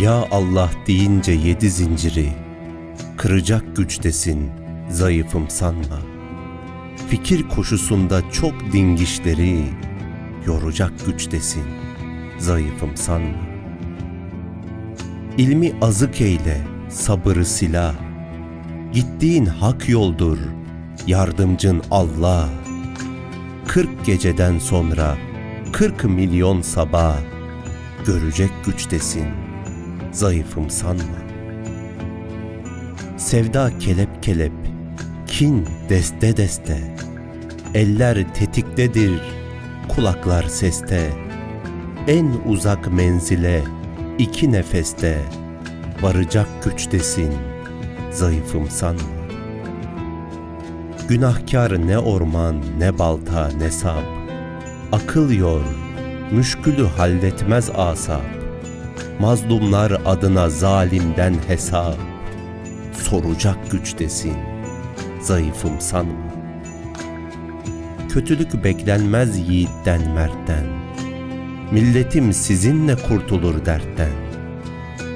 Ya Allah deyince yedi zinciri, kıracak güçtesin, zayıfım sanma. Fikir koşusunda çok dingişleri, yoracak güçtesin, zayıfım sanma. İlmi azık eyle, sabırı silah. Gittiğin hak yoldur, yardımcın Allah. Kırk geceden sonra, kırk milyon sabah, görecek güçtesin, zayıfım sanma. Sevda kelep kelep, kin deste deste, eller tetiktedir, kulaklar seste, en uzak menzile iki nefeste, varacak güçtesin, zayıfım sanma. Günahkar ne orman, ne balta, ne sap, akıl yor, müşkülü halletmez asap, mazlumlar adına zalimden hesap, soracak güçtesin, zayıfım sanma. Kötülük beklenmez yiğitten mertten, milletim sizinle kurtulur dertten.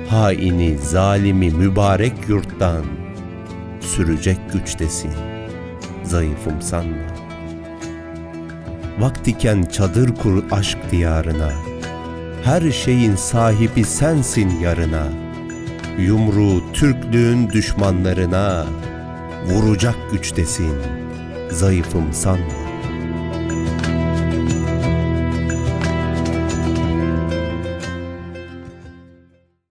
Haini, zalimi mübarek yurttan, sürecek güçtesin, zayıfım sanma. Vaktiken çadır kur aşk diyarına, her şeyin sahibi sensin yarına. Yumruğu Türklüğün düşmanlarına, vuracak güçtesin, zayıfım sanma.